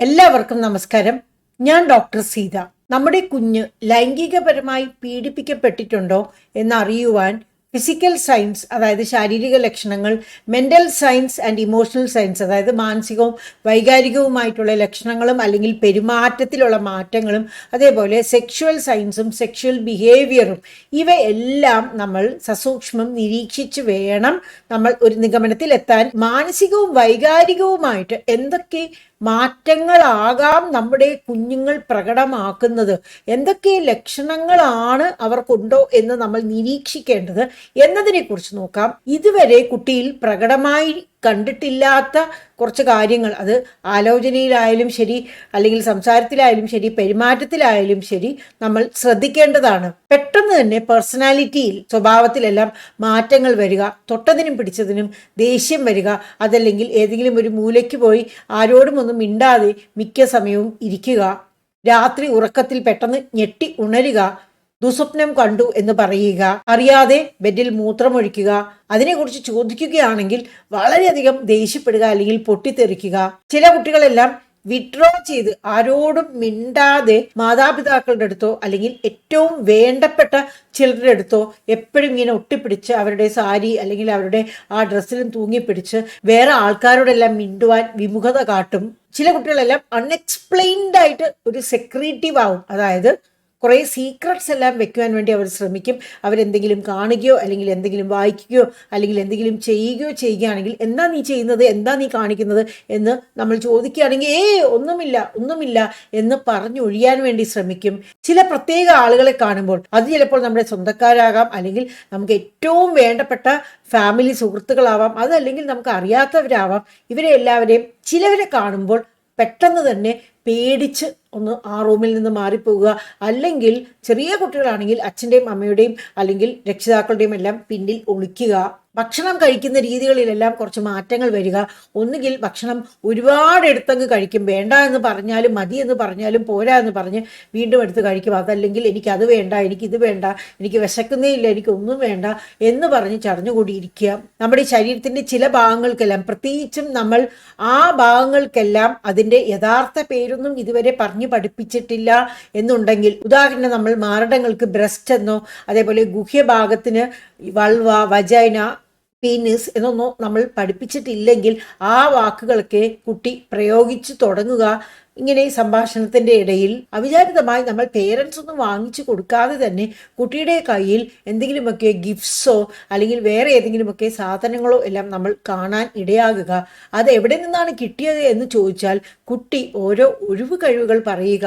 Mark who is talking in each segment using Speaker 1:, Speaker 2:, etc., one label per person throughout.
Speaker 1: എല്ലാവർക്കും നമസ്കാരം. ഞാൻ ഡോക്ടർ സീത. നമ്മുടെ കുഞ്ഞ് ലൈംഗികപരമായി പീഡിപ്പിക്കപ്പെട്ടിട്ടുണ്ടോ എന്നറിയുവാൻ ഫിസിക്കൽ സയൻസ് അതായത് ശാരീരിക ലക്ഷണങ്ങൾ mental science and emotional science അതായത് മാനസികവും വൈകാരികവുമായിട്ടുള്ള ലക്ഷണങ്ങളും അല്ലെങ്കിൽ പെരുമാറ്റത്തിലുള്ള മാറ്റങ്ങളും അതേപോലെ സെക്ഷുവൽ സയൻസും സെക്ഷുവൽ ബിഹേവിയറും ഇവയെല്ലാം നമ്മൾ സസൂക്ഷ്മം നിരീക്ഷിച്ച് വേണം നമ്മൾ ഒരു നിഗമനത്തിൽ എത്താൻ മാനസികവും വൈകാരികവുമായിട്ട് എന്തൊക്കെ മാറ്റങ്ങളാകാം നമ്മുടെ കുഞ്ഞുങ്ങൾ പ്രകടമാക്കുന്നത്. എന്തൊക്കെ ലക്ഷണങ്ങളാണ് അവർക്കുണ്ടോ എന്ന് നമ്മൾ നിരീക്ഷിക്കേണ്ടത് എന്നതിനെക്കുറിച്ച് നോക്കാം. ഇതുവരെ കുട്ടിയിൽ പ്രകടമായി കണ്ടിട്ടില്ലാത്ത കുറച്ച് കാര്യങ്ങൾ. അത് ആലോചനയിലായാലും ശരി അല്ലെങ്കിൽ സംസാരത്തിലായാലും ശരി പെരുമാറ്റത്തിലായാലും ശരി നമ്മൾ ശ്രദ്ധിക്കേണ്ടതാണ്. പെട്ടെന്ന് തന്നെ പേഴ്സണാലിറ്റിയിൽ സ്വഭാവത്തിലെല്ലാം മാറ്റങ്ങൾ വരിക തൊട്ടതിനും പിടിച്ചതിനും ദേഷ്യം വരിക അതല്ലെങ്കിൽ ഏതെങ്കിലും ഒരു മൂലയ്ക്ക് പോയി ആരോടും ഒന്നും മിണ്ടാതെ മിക്ക സമയവും ഇരിക്കുക രാത്രി ഉറക്കത്തിൽ പെട്ടെന്ന് ഞെട്ടി ഉണരുക ദുസ്വപ്നം കണ്ടു എന്ന് പറയുക അറിയാതെ ബെഡിൽ മൂത്രമൊഴിക്കുക അതിനെക്കുറിച്ച് ചോദിക്കുകയാണെങ്കിൽ വളരെയധികം ദേഷ്യപ്പെടുക അല്ലെങ്കിൽ പൊട്ടിത്തെറിക്കുക. ചില കുട്ടികളെല്ലാം വിഡ്രോ ചെയ്ത് ആരോടും മിണ്ടാതെ മാതാപിതാക്കളുടെ അടുത്തോ അല്ലെങ്കിൽ ഏറ്റവും വേണ്ടപ്പെട്ട ചിലരുടെ അടുത്തോ എപ്പോഴും ഇങ്ങനെ ഒട്ടിപ്പിടിച്ച് അവരുടെ സാരി അല്ലെങ്കിൽ അവരുടെ ആ ഡ്രസ്സിലും തൂങ്ങിപ്പിടിച്ച് വേറെ ആൾക്കാരോടെല്ലാം മിണ്ടുവാൻ വിമുഖത കാട്ടും. ചില കുട്ടികളെല്ലാം അൺഎക്സ്പ്ലെയിൻഡ് ആയിട്ട് ഒരു സെക്രീറ്റീവ് ആവും. അതായത് കുറേ സീക്രട്സ് എല്ലാം വെക്കുവാൻ വേണ്ടി അവർ ശ്രമിക്കും. അവരെന്തെങ്കിലും കാണുകയോ അല്ലെങ്കിൽ എന്തെങ്കിലും വായിക്കുകയോ അല്ലെങ്കിൽ എന്തെങ്കിലും ചെയ്യുകയോ ചെയ്യുകയാണെങ്കിൽ എന്താ നീ ചെയ്യുന്നത്? എന്താ നീ കാണിക്കുന്നത്? എന്ന് നമ്മൾ ചോദിക്കുകയാണെങ്കിൽ ഏ ഒന്നുമില്ല ഒന്നുമില്ല എന്ന് പറഞ്ഞൊഴിയാൻ വേണ്ടി ശ്രമിക്കും. ചില പ്രത്യേക ആളുകളെ കാണുമ്പോൾ അത് ചിലപ്പോൾ നമ്മുടെ സ്വന്തക്കാരാകാം അല്ലെങ്കിൽ നമുക്ക് ഏറ്റവും വേണ്ടപ്പെട്ട ഫാമിലി സുഹൃത്തുക്കളാവാം. അതല്ലെങ്കിൽ നമുക്ക് അറിയാത്തവരാവാം. ഇവരെ എല്ലാവരെയും ചിലവരെ കാണുമ്പോൾ പെട്ടെന്ന് തന്നെ പേടിച്ച് ഒന്ന് ആ റൂമിൽ നിന്ന് മാറിപ്പോവുക. അല്ലെങ്കിൽ ചെറിയ കുട്ടികളാണെങ്കിൽ അച്ഛന്റെയും അമ്മയുടെയും അല്ലെങ്കിൽ രക്ഷിതാക്കളുടെയും എല്ലാം പിന്നിൽ ഒളിക്കുക. ഭക്ഷണം കഴിക്കുന്ന രീതികളിലെല്ലാം കുറച്ച് മാറ്റങ്ങൾ വരിക. ഒന്നുകിൽ ഭക്ഷണം ഒരുപാട് എടുത്തങ്ങ് കഴിക്കും. വേണ്ട എന്ന് പറഞ്ഞാലും മതി എന്ന് പറഞ്ഞാലും പോരാ എന്ന് പറഞ്ഞ് വീണ്ടും എടുത്ത് കഴിക്കും. അതല്ലെങ്കിൽ എനിക്ക് അത് വേണ്ട എനിക്ക് ഇത് വേണ്ട എനിക്ക് വിശക്കുന്നേ ഇല്ല എനിക്ക് ഒന്നും വേണ്ട എന്ന് പറഞ്ഞ് ചടഞ്ഞുകൂടിയിരിക്കുക. നമ്മുടെ ശരീരത്തിന്റെ ചില ഭാഗങ്ങൾക്കെല്ലാം പ്രത്യേകിച്ചും നമ്മൾ ആ ഭാഗങ്ങൾക്കെല്ലാം അതിന്റെ യഥാർത്ഥ പേരൊന്നും ഇതുവരെ പറഞ്ഞു പഠിപ്പിച്ചിട്ടില്ല എന്നുണ്ടെങ്കിൽ ഉദാഹരണം നമ്മൾ മാരടങ്ങൾക്ക് ബ്രസ്റ്റ് എന്നോ അതേപോലെ ഗുഹ്യഭാഗത്തിന് വൾവ വജൈന പീനിസ് എന്നൊന്നും നമ്മൾ പഠിപ്പിച്ചിട്ടില്ലെങ്കിൽ ആ വാക്കുകളൊക്കെ കുട്ടി പ്രയോഗിച്ചു തുടങ്ങുക. ഇങ്ങനെ സംഭാഷണത്തിന്റെ ഇടയിൽ അവിചാരിതമായി നമ്മൾ പേരൻസ് ഒന്നും വാങ്ങിച്ചു കൊടുക്കാതെ തന്നെ കുട്ടിയുടെ കയ്യിൽ എന്തെങ്കിലുമൊക്കെ ഗിഫ്റ്റ്സോ അല്ലെങ്കിൽ വേറെ ഏതെങ്കിലുമൊക്കെ സാധനങ്ങളോ എല്ലാം നമ്മൾ കാണാൻ ഇടയാകുക. അത് എവിടെ നിന്നാണ് കിട്ടിയത് എന്ന് ചോദിച്ചാൽ കുട്ടി ഓരോ ഒഴിവ് കഴിവുകൾ പറയുക.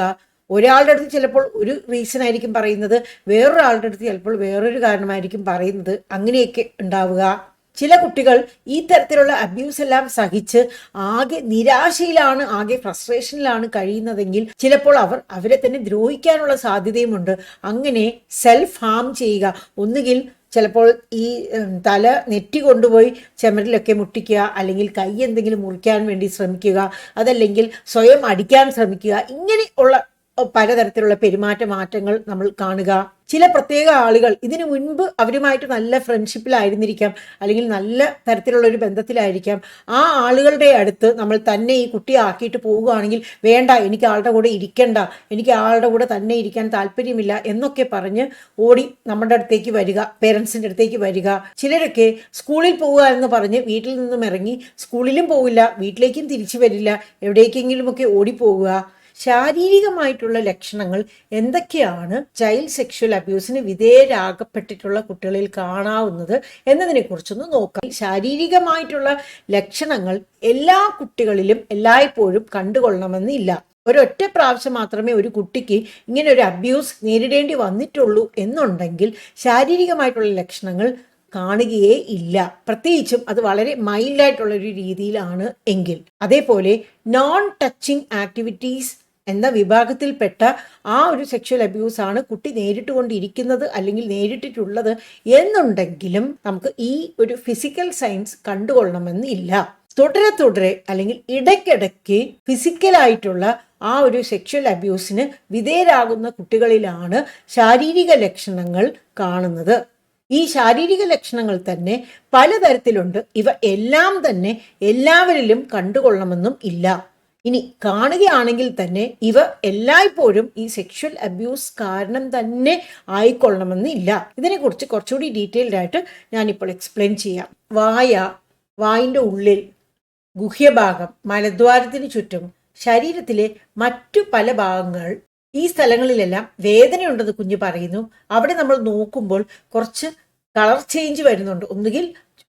Speaker 1: ഒരാളുടെ അടുത്ത് ചിലപ്പോൾ ഒരു റീസൺ ആയിരിക്കും പറയുന്നത് വേറൊരാളുടെ അടുത്ത് ചിലപ്പോൾ വേറൊരു കാരണമായിരിക്കും പറയുന്നത്. അങ്ങനെയൊക്കെ ഉണ്ടാവുക. ചില കുട്ടികൾ ഈ തരത്തിലുള്ള അബ്യൂസ് എല്ലാം സഹിച്ച് ആകെ നിരാശയിലാണ് ആകെ ഫ്രസ്ട്രേഷനിലാണ് കഴിയുന്നതെങ്കിൽ ചിലപ്പോൾ അവർ അവരെ തന്നെ ദ്രോഹിക്കാനുള്ള സാധ്യതയുമുണ്ട്. അങ്ങനെ സെൽഫ് ഹാം ചെയ്യുക. ഒന്നുകിൽ ചിലപ്പോൾ ഈ തല നെറ്റി കൊണ്ടുപോയി ചെമരിലൊക്കെ മുട്ടിക്കുക അല്ലെങ്കിൽ കൈ എന്തെങ്കിലും മുറിക്കാൻ വേണ്ടി ശ്രമിക്കുക അതല്ലെങ്കിൽ സ്വയം അടിക്കാൻ ശ്രമിക്കുക ഇങ്ങനെ ഉള്ള പലതരത്തിലുള്ള പെരുമാറ്റ മാറ്റങ്ങൾ നമ്മൾ കാണുക. ചില പ്രത്യേക ആളുകൾ ഇതിനു മുൻപ് അവരുമായിട്ട് നല്ല ഫ്രണ്ട്ഷിപ്പിലായിരുന്നിരിക്കാം അല്ലെങ്കിൽ നല്ല തരത്തിലുള്ള ഒരു ബന്ധത്തിലായിരിക്കാം. ആ ആളുകളുടെ അടുത്ത് നമ്മൾ തന്നെ ഈ കുട്ടിയെ ആക്കിയിട്ട് പോവുകയാണെങ്കിൽ വേണ്ട എനിക്ക് ആളുടെ കൂടെ ഇരിക്കണ്ട എനിക്ക് ആളുടെ കൂടെ തന്നെ ഇരിക്കാൻ താല്പര്യമില്ല എന്നൊക്കെ പറഞ്ഞ് ഓടി നമ്മുടെ അടുത്തേക്ക് വരിക പേരൻസിന്റെ അടുത്തേക്ക് വരിക. ചിലരൊക്കെ സ്കൂളിൽ പോവുക എന്ന് പറഞ്ഞ് വീട്ടിൽ നിന്നും ഇറങ്ങി സ്കൂളിലും പോവില്ല വീട്ടിലേക്കും തിരിച്ചു വരില്ല എവിടേക്കെങ്കിലുമൊക്കെ ഓടിപ്പോവുക. ശാരീരികമായിട്ടുള്ള ലക്ഷണങ്ങൾ എന്തൊക്കെയാണ്? ചൈൽഡ് സെക്ഷൽ അബ്യൂസിന് വിധേയരാകപ്പെട്ടിട്ടുള്ള കുട്ടികളിൽ കാണാവുന്നത് എന്നതിനെ കുറിച്ചൊന്ന് നോക്കാം. ശാരീരികമായിട്ടുള്ള ലക്ഷണങ്ങൾ എല്ലാ കുട്ടികളിലും എല്ലായ്പ്പോഴും കണ്ടുകൊള്ളണമെന്നില്ല. ഒരൊറ്റ പ്രാവശ്യം മാത്രമേ ഒരു കുട്ടിക്ക് ഇങ്ങനെ ഒരു അബ്യൂസ് നേരിടേണ്ടി വന്നിട്ടുള്ളൂ എന്നുണ്ടെങ്കിൽ ശാരീരികമായിട്ടുള്ള ലക്ഷണങ്ങൾ കാണുകയേ ഇല്ല. പ്രത്യേകിച്ചും അത് വളരെ മൈൽഡായിട്ടുള്ള ഒരു രീതിയിലാണ് എങ്കിൽ. അതേപോലെ നോൺ ടച്ചിങ് ആക്ടിവിറ്റീസ് എന്ന വിഭാഗത്തിൽപ്പെട്ട ആ ഒരു സെക്ഷൽ അബ്യൂസ് ആണ് കുട്ടി നേരിട്ടുകൊണ്ടിരിക്കുന്നത് അല്ലെങ്കിൽ നേരിട്ടിട്ടുള്ളത് എന്നുണ്ടെങ്കിലും നമുക്ക് ഈ ഒരു ഫിസിക്കൽ സയൻസ് കണ്ടുകൊള്ളണമെന്നില്ല തുടരെ തുടരെ അല്ലെങ്കിൽ ഇടയ്ക്കിടയ്ക്ക് ഫിസിക്കലായിട്ടുള്ള ആ ഒരു സെക്ഷൽ അബ്യൂസിന് വിധേയരാകുന്ന കുട്ടികളിലാണ് ശാരീരിക ലക്ഷണങ്ങൾ കാണുന്നത്. ഈ ശാരീരിക ലക്ഷണങ്ങൾ തന്നെ പലതരത്തിലുണ്ട്. ഇവ എല്ലാം തന്നെ എല്ലാവരിലും കണ്ടുകൊള്ളണമെന്നും ഇല്ല. ഇനി കാണുകയാണെങ്കിൽ തന്നെ ഇവ എല്ലായ്പ്പോഴും ഈ സെക്ഷൽ അബ്യൂസ് കാരണം തന്നെ ആയിക്കൊള്ളണമെന്നില്ല. ഇതിനെക്കുറിച്ച് കുറച്ചുകൂടി ഡീറ്റെയിൽഡ് ആയിട്ട് ഞാനിപ്പോൾ എക്സ്പ്ലെയിൻ ചെയ്യാം. വായ വായിന്റെ ഉള്ളിൽ ഗുഹ്യഭാഗം മലദ്വാരത്തിന് ചുറ്റും ശരീരത്തിലെ മറ്റു പല ഭാഗങ്ങൾ ഈ സ്ഥലങ്ങളിലെല്ലാം വേദനയുണ്ടെന്ന് കുഞ്ഞ് പറയുന്നു. അവിടെ നമ്മൾ നോക്കുമ്പോൾ കുറച്ച് കളർ ചേഞ്ച് വരുന്നുണ്ട്. ഒന്നുകിൽ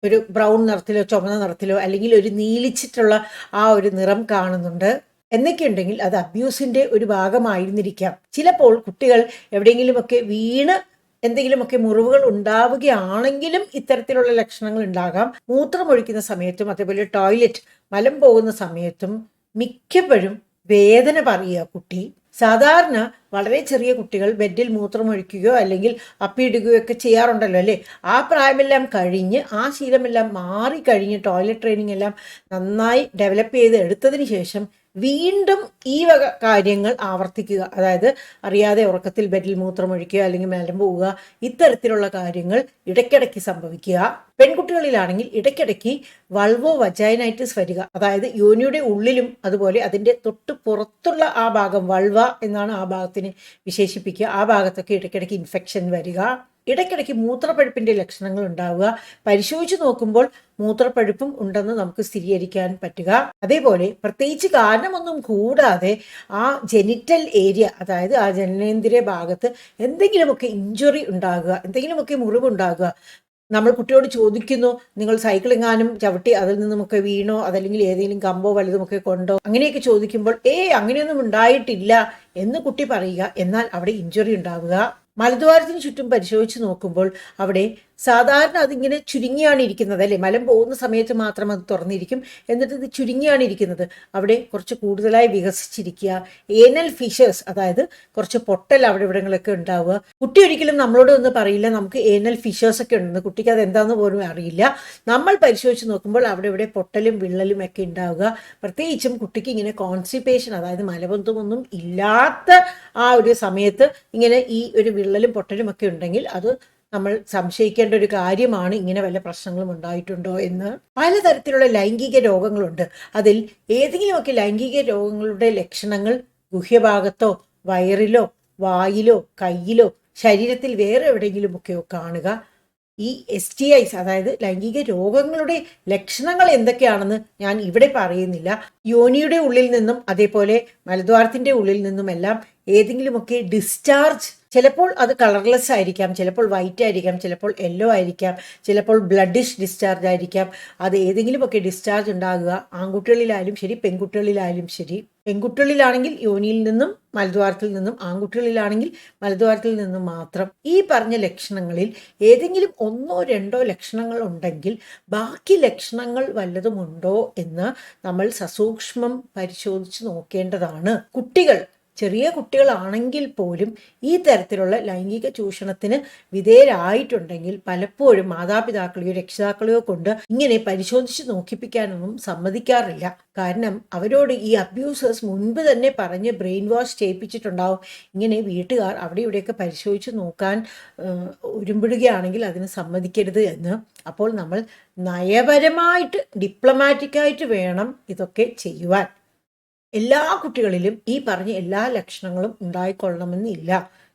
Speaker 1: ഒരു ബ്രൗൺ നിറത്തിലോ ചുമന്ന നിറത്തിലോ അല്ലെങ്കിൽ ഒരു നീലിച്ചിട്ടുള്ള ആ ഒരു നിറം കാണുന്നുണ്ട്. എന്നൊക്കെയുണ്ടെങ്കിൽ അത് അബ്യൂസിന്റെ ഒരു ഭാഗമായിരുന്നിരിക്കാം. ചിലപ്പോൾ കുട്ടികൾ എവിടെയെങ്കിലുമൊക്കെ വീണ് എന്തെങ്കിലുമൊക്കെ മുറിവുകൾ ഉണ്ടാവുകയാണെങ്കിലും ഇത്തരത്തിലുള്ള ലക്ഷണങ്ങൾ ഉണ്ടാകാം. മൂത്രമൊഴിക്കുന്ന സമയത്തും അതേപോലെ ടോയ്ലറ്റ് മലം പോകുന്ന സമയത്തും മിക്കപ്പോഴും വേദന പറയുക കുട്ടി. സാധാരണ വളരെ ചെറിയ കുട്ടികൾ ബെഡിൽ മൂത്രമൊഴിക്കുകയോ അല്ലെങ്കിൽ അപ്പിയിടുകയോ ഒക്കെ ചെയ്യാറുണ്ടല്ലോ അല്ലേ? ആ പ്രായമെല്ലാം കഴിഞ്ഞ് ആ ശീലമെല്ലാം മാറി കഴിഞ്ഞ് ടോയ്ലറ്റ് ട്രെയിനിങ് എല്ലാം നന്നായി ഡെവലപ്പ് ചെയ്ത് എടുത്തതിന് ശേഷം വീണ്ടും ഈ വക കാര്യങ്ങൾ ആവർത്തിക്കുക. അതായത് അറിയാതെ ഉറക്കത്തിൽ ബെഡിൽ മൂത്രമൊഴിക്കുക അല്ലെങ്കിൽ മലം പോവുക ഇത്തരത്തിലുള്ള കാര്യങ്ങൾ ഇടയ്ക്കിടയ്ക്ക് സംഭവിക്കുക. പെൺകുട്ടികളിലാണെങ്കിൽ ഇടയ്ക്കിടയ്ക്ക് വൾവോ വജൈനൈറ്റിസ് വരിക. അതായത് യോനിയുടെ ഉള്ളിലും അതുപോലെ അതിന്റെ തൊട്ട് പുറത്തുള്ള ആ ഭാഗം വൾവ എന്നാണ് ആ ഭാഗത്തിന് വിശേഷിപ്പിക്കുക. ആ ഭാഗത്തൊക്കെ ഇടയ്ക്കിടയ്ക്ക് ഇൻഫെക്ഷൻ വരിക. ഇടയ്ക്കിടയ്ക്ക് മൂത്രപ്പഴുപ്പിന്റെ ലക്ഷണങ്ങൾ ഉണ്ടാവുക. പരിശോധിച്ച് നോക്കുമ്പോൾ മൂത്രപ്പഴുപ്പും ഉണ്ടെന്ന് നമുക്ക് സ്ഥിരീകരിക്കാൻ പറ്റുക. അതേപോലെ പ്രത്യേകിച്ച് കാരണമൊന്നും കൂടാതെ ആ ജെനിറ്റൽ ഏരിയ അതായത് ആ ജനനേന്ദ്രിയ ഭാഗത്ത് എന്തെങ്കിലുമൊക്കെ ഇഞ്ചുറി ഉണ്ടാകുക എന്തെങ്കിലുമൊക്കെ മുറിവുണ്ടാകുക. നമ്മൾ കുട്ടിയോട് ചോദിക്കുന്നു നിങ്ങൾ സൈക്കിൾ എങ്ങാനും ചവിട്ടി അതിൽ നിന്നുമൊക്കെ വീണോ? അതല്ലെങ്കിൽ ഏതെങ്കിലും കമ്പോ വലുതുമൊക്കെ കൊണ്ടോ? അങ്ങനെയൊക്കെ ചോദിക്കുമ്പോൾ ഏ അങ്ങനെയൊന്നും ഉണ്ടായിട്ടില്ല എന്ന് കുട്ടി പറയുക. എന്നാൽ അവിടെ ഇഞ്ചുറി ഉണ്ടാവുക. മലദ്വാരത്തിന് ചുറ്റും പരിശോധിച്ച് നോക്കുമ്പോൾ അവിടെ സാധാരണ അതിങ്ങനെ ചുരുങ്ങിയാണ് ഇരിക്കുന്നത് അല്ലേ? മലം പോകുന്ന സമയത്ത് മാത്രം അത് തുറന്നിരിക്കും. എന്നിട്ട് ഇത് ചുരുങ്ങിയാണ് ഇരിക്കുന്നത്. അവിടെ കുറച്ച് കൂടുതലായി വികസിച്ചിരിക്കുക. ഏനൽ ഫിഷേഴ്സ് അതായത് കുറച്ച് പൊട്ടൽ അവിടെ ഇവിടങ്ങളൊക്കെ ഉണ്ടാവുക. കുട്ടി ഒരിക്കലും നമ്മളോട് ഒന്നും പറയില്ല നമുക്ക് ഏനൽ ഫിഷേഴ്സ് ഒക്കെ ഉണ്ടെന്ന്. കുട്ടിക്ക് അത് എന്താണെന്ന് പോലും അറിയില്ല. നമ്മൾ പരിശോധിച്ച് നോക്കുമ്പോൾ അവിടെ ഇവിടെ പൊട്ടലും വിള്ളലും ഒക്കെ ഉണ്ടാവുക. പ്രത്യേകിച്ചും കുട്ടിക്ക് ഇങ്ങനെ കോൺസ്റ്റിപ്പേഷൻ അതായത് മലബന്ധമൊന്നും ഇല്ലാത്ത ആ ഒരു സമയത്ത് ഇങ്ങനെ ഈ ഒരു വിള്ളലും പൊട്ടലും ഒക്കെ ഉണ്ടെങ്കിൽ അത് നമ്മൾ സംശയിക്കേണ്ട ഒരു കാര്യമാണ് ഇങ്ങനെ വല്ല പ്രശ്നങ്ങളും ഉണ്ടായിട്ടുണ്ടോ എന്ന്. പലതരത്തിലുള്ള ലൈംഗിക രോഗങ്ങളുണ്ട്. അതിൽ ഏതെങ്കിലുമൊക്കെ ലൈംഗിക രോഗങ്ങളുടെ ലക്ഷണങ്ങൾ ഗുഹ്യഭാഗത്തോ വയറിലോ വായിലോ കയ്യിലോ ശരീരത്തിൽ വേറെ എവിടെയെങ്കിലുമൊക്കെയോ കാണുക. ഈ എസ് ടി ഐസ് അതായത് ലൈംഗിക രോഗങ്ങളുടെ ലക്ഷണങ്ങൾ എന്തൊക്കെയാണെന്ന് ഞാൻ ഇവിടെ പറയുന്നില്ല. യോനിയുടെ ഉള്ളിൽ നിന്നും അതേപോലെ മലദ്വാരത്തിന്റെ ഉള്ളിൽ നിന്നുമെല്ലാം ഏതെങ്കിലുമൊക്കെ ഡിസ്ചാർജ് ചിലപ്പോൾ അത് കളർലെസ് ആയിരിക്കാം ചിലപ്പോൾ വൈറ്റ് ആയിരിക്കാം ചിലപ്പോൾ യെല്ലോ ആയിരിക്കാം ചിലപ്പോൾ ബ്ലഡിഷ് ഡിസ്ചാർജ് ആയിരിക്കാം. അത് ഏതെങ്കിലുമൊക്കെ ഡിസ്ചാർജ് ഉണ്ടാകുക ആൺകുട്ടികളിലായാലും ശരി പെൺകുട്ടികളിലായാലും ശരി. പെൺകുട്ടികളിലാണെങ്കിൽ യോനിയിൽ നിന്നും മലദ്വാരത്തിൽ നിന്നും ആൺകുട്ടികളിലാണെങ്കിൽ മലദ്വാരത്തിൽ നിന്നും മാത്രം. ഈ പറഞ്ഞ ലക്ഷണങ്ങളിൽ ഏതെങ്കിലും ഒന്നോ രണ്ടോ ലക്ഷണങ്ങൾ ഉണ്ടെങ്കിൽ ബാക്കി ലക്ഷണങ്ങൾ വല്ലതുമുണ്ടോ എന്ന് നമ്മൾ സസൂക്ഷ്മം പരിശോധിച്ച് നോക്കേണ്ടതാണ്. കുട്ടികൾ ചെറിയ കുട്ടികളാണെങ്കിൽ പോലും ഈ തരത്തിലുള്ള ലൈംഗിക ചൂഷണത്തിന് വിധേയരായിട്ടുണ്ടെങ്കിൽ പലപ്പോഴും മാതാപിതാക്കളെയോ രക്ഷിതാക്കളെയോ കൊണ്ട് ഇങ്ങനെ പരിശോധിച്ച് നോക്കിപ്പിക്കാനൊന്നും സമ്മതിക്കാറില്ല. കാരണം അവരോട് ഈ അബ്യൂസേഴ്സ് മുൻപ് തന്നെ പറഞ്ഞ് ബ്രെയിൻ വാഷ് ചെയ്യിപ്പിച്ചിട്ടുണ്ടാവും. ഇങ്ങനെ വീട്ടുകാർ അവിടെ ഇവിടെയൊക്കെ പരിശോധിച്ച് നോക്കാൻ ഒരുമ്പിടുകയാണെങ്കിൽ അതിന് സമ്മതിക്കരുത് എന്ന്. അപ്പോൾ നമ്മൾ നയപരമായിട്ട് ഡിപ്ലോമാറ്റിക്കായിട്ട് വേണം ഇതൊക്കെ ചെയ്യുവാൻ. എല്ലാ കുട്ടികളിലും ഈ പറഞ്ഞ എല്ലാ ലക്ഷണങ്ങളും ഉണ്ടായിക്കൊള്ളണമെന്നില്ല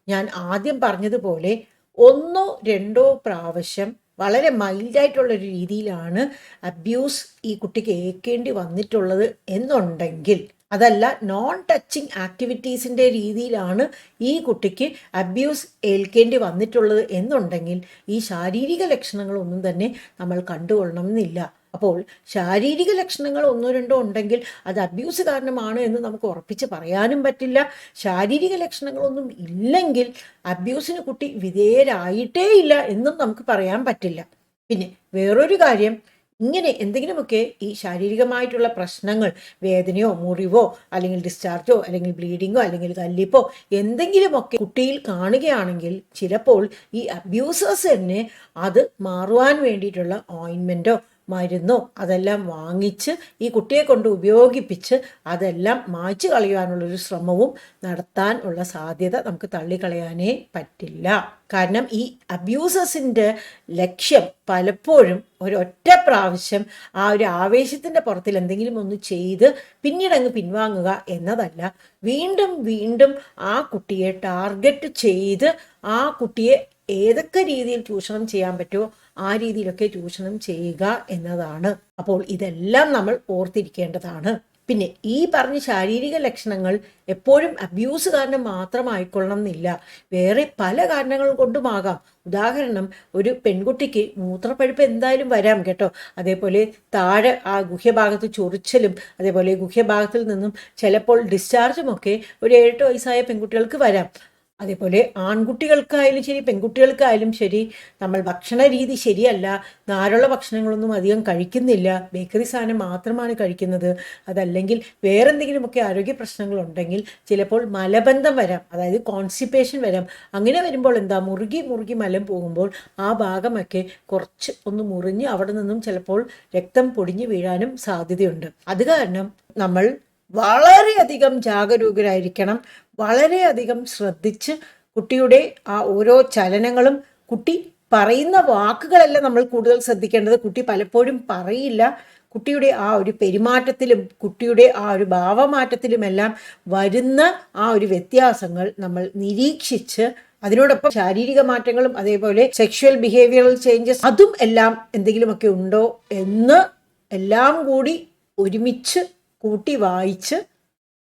Speaker 1: ഞാൻ ആദ്യം പറഞ്ഞതുപോലെ ഒന്നോ രണ്ടോ പ്രാവശ്യം വളരെ മൈൽഡായിട്ടുള്ള ഒരു രീതിയിലാണ് അബ്യൂസ് ഈ കുട്ടിക്ക് ഏൽക്കേണ്ടി വന്നിട്ടുള്ളത് എന്നുണ്ടെങ്കിൽ അതല്ല നോൺ ടച്ചിങ് ആക്ടിവിറ്റീസിന്റെ രീതിയിലാണ് ഈ കുട്ടിക്ക് അബ്യൂസ് ഏൽക്കേണ്ടി വന്നിട്ടുള്ളത് എന്നുണ്ടെങ്കിൽ ഈ ശാരീരിക ലക്ഷണങ്ങളൊന്നും തന്നെ നമ്മൾ കണ്ടുകൊള്ളണമെന്നില്ല. അപ്പോൾ ശാരീരിക ലക്ഷണങ്ങൾ ഒന്നോ രണ്ടോ ഉണ്ടെങ്കിൽ അത് അബ്യൂസ് കാരണമാണ് എന്ന് നമുക്ക് ഉറപ്പിച്ച് പറയാനും പറ്റില്ല. ശാരീരിക ലക്ഷണങ്ങളൊന്നും ഇല്ലെങ്കിൽ അബ്യൂസിന് കുട്ടി വിധേയരായിട്ടേ ഇല്ല എന്നും നമുക്ക് പറയാൻ പറ്റില്ല. പിന്നെ വേറൊരു കാര്യം ഇങ്ങനെ എന്തെങ്കിലുമൊക്കെ ഈ ശാരീരികമായിട്ടുള്ള പ്രശ്നങ്ങൾ വേദനയോ മുറിവോ അല്ലെങ്കിൽ ഡിസ്ചാർജോ അല്ലെങ്കിൽ ബ്ലീഡിങ്ങോ അല്ലെങ്കിൽ കല്ലിപ്പോ എന്തെങ്കിലുമൊക്കെ കുട്ടിയിൽ കാണുകയാണെങ്കിൽ ചിലപ്പോൾ ഈ അബ്യൂസേഴ്സ് തന്നെ അത് മാറുവാൻ വേണ്ടിയിട്ടുള്ള ഓയിൻമെന്റോ മരുന്നോ അതെല്ലാം വാങ്ങിച്ച് ഈ കുട്ടിയെ കൊണ്ട് ഉപയോഗിപ്പിച്ച് അതെല്ലാം മായ്ച്ചു കളയുവാനുള്ളൊരു ശ്രമവും നടത്താൻ ഉള്ള സാധ്യത നമുക്ക് തള്ളിക്കളയാനേ പറ്റില്ല. കാരണം ഈ അബ്യൂസസിന്റെ ലക്ഷ്യം പലപ്പോഴും ഒരൊറ്റ പ്രാവശ്യം ആ ഒരു ആവേശത്തിന്റെ പുറത്തിൽ എന്തെങ്കിലും ഒന്ന് ചെയ്ത് പിന്നീട് അങ്ങ് പിൻവാങ്ങുക എന്നതല്ല. വീണ്ടും വീണ്ടും ആ കുട്ടിയെ ടാർഗറ്റ് ചെയ്ത് ആ കുട്ടിയെ ഏതൊക്കെ രീതിയിൽ ചൂഷണം ചെയ്യാൻ പറ്റുമോ ആ രീതിയിലൊക്കെ ചൂഷണം ചെയ്യുക എന്നതാണ്. അപ്പോൾ ഇതെല്ലാം നമ്മൾ ഓർത്തിരിക്കേണ്ടതാണ്. പിന്നെ ഈ പറഞ്ഞ ശാരീരിക ലക്ഷണങ്ങൾ എപ്പോഴും അബ്യൂസ് കാരണം മാത്രമായിക്കൊള്ളണം എന്നില്ല. വേറെ പല കാരണങ്ങൾ കൊണ്ടുമാകാം. ഉദാഹരണം ഒരു പെൺകുട്ടിക്ക് മൂത്രപ്പഴുപ്പ് എന്തായാലും വരാം കേട്ടോ. അതേപോലെ താഴെ ആ ഗുഹ്യഭാഗത്ത് ചൊറിച്ചലും അതേപോലെ ഗുഹ്യഭാഗത്തിൽ നിന്നും ചിലപ്പോൾ ഡിസ്ചാർജും ഒക്കെ ഒരു ഏഴെട്ട് വയസ്സായ പെൺകുട്ടികൾക്ക് വരാം. അതേപോലെ ആൺകുട്ടികൾക്കായാലും ശരി പെൺകുട്ടികൾക്കായാലും ശരി നമ്മൾ ഭക്ഷണ രീതി ശരിയല്ല നാരുള്ള ഭക്ഷണങ്ങളൊന്നും അധികം കഴിക്കുന്നില്ല ബേക്കറി സാധനം മാത്രമാണ് കഴിക്കുന്നത് അതല്ലെങ്കിൽ വേറെന്തെങ്കിലുമൊക്കെ ആരോഗ്യ പ്രശ്നങ്ങളുണ്ടെങ്കിൽ ചിലപ്പോൾ മലബന്ധം വരാം അതായത് കോൺസ്റ്റിപ്പേഷൻ വരാം. അങ്ങനെ വരുമ്പോൾ എന്താ മുറുകി മുറുകി മലം പോകുമ്പോൾ ആ ഭാഗമൊക്കെ കുറച്ച് ഒന്ന് മുറിഞ്ഞ് അവിടെ നിന്നും ചിലപ്പോൾ രക്തം പൊടിഞ്ഞു വീഴാനും സാധ്യതയുണ്ട്. അത് കാരണം നമ്മൾ വളരെയധികം ജാഗരൂകരായിരിക്കണം. വളരെയധികം ശ്രദ്ധിച്ച് കുട്ടിയുടെ ആ ഓരോ ചലനങ്ങളും കുട്ടി പറയുന്ന വാക്കുകളല്ല നമ്മൾ കൂടുതൽ ശ്രദ്ധിക്കേണ്ടത് കുട്ടി പലപ്പോഴും പറയില്ല. കുട്ടിയുടെ ആ ഒരു പെരുമാറ്റത്തിലും കുട്ടിയുടെ ആ ഒരു ഭാവമാറ്റത്തിലുമെല്ലാം വരുന്ന ആ ഒരു വ്യത്യാസങ്ങൾ നമ്മൾ നിരീക്ഷിച്ച് അതിനോടൊപ്പം ശാരീരിക മാറ്റങ്ങളും അതേപോലെ സെക്ഷുവൽ ബിഹേവിയറൽ ചേഞ്ചസ് അതും എല്ലാം എന്തെങ്കിലുമൊക്കെ ഉണ്ടോ എന്ന് എല്ലാം കൂടി ഒരുമിച്ച് കൂട്ടി വായിച്ച്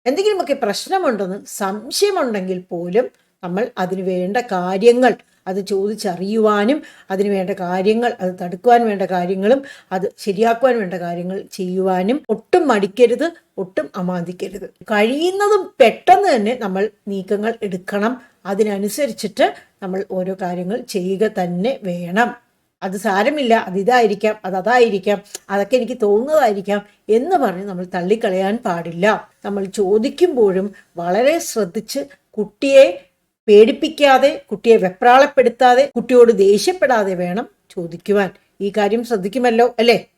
Speaker 1: എന്തെങ്കിലുമൊക്കെ പ്രശ്നമുണ്ടെന്ന് സംശയമുണ്ടെങ്കിൽ പോലും നമ്മൾ അതിന് വേണ്ട കാര്യങ്ങൾ അത് ചോദിച്ചറിയുവാനും അതിന് വേണ്ട കാര്യങ്ങൾ അത് തടുക്കുവാൻ വേണ്ട കാര്യങ്ങളും അത് ശരിയാക്കുവാൻ വേണ്ട കാര്യങ്ങൾ ചെയ്യുവാനും ഒട്ടും മടിക്കരുത് ഒട്ടും അമാന്തിക്കരുത്. കഴിയുന്നതും പെട്ടെന്ന് തന്നെ നമ്മൾ നീക്കങ്ങൾ എടുക്കണം. അതിനനുസരിച്ചിട്ട് നമ്മൾ ഓരോ കാര്യങ്ങൾ ചെയ്യുക തന്നെ വേണം. അത് സാരമില്ല അത് ഇതായിരിക്കാം അത് അതായിരിക്കാം അതൊക്കെ എനിക്ക് തോന്നുന്നതായിരിക്കാം എന്ന് പറഞ്ഞ് നമ്മൾ തള്ളിക്കളയാൻ പാടില്ല. നമ്മൾ ചോദിക്കുമ്പോഴും വളരെ ശ്രദ്ധിച്ച് കുട്ടിയെ പേടിപ്പിക്കാതെ കുട്ടിയെ വെപ്രാളപ്പെടുത്താതെ കുട്ടിയോട് ദേഷ്യപ്പെടാതെ വേണം ചോദിക്കുവാൻ. ഈ കാര്യം ശ്രദ്ധിക്കുമല്ലോ അല്ലേ?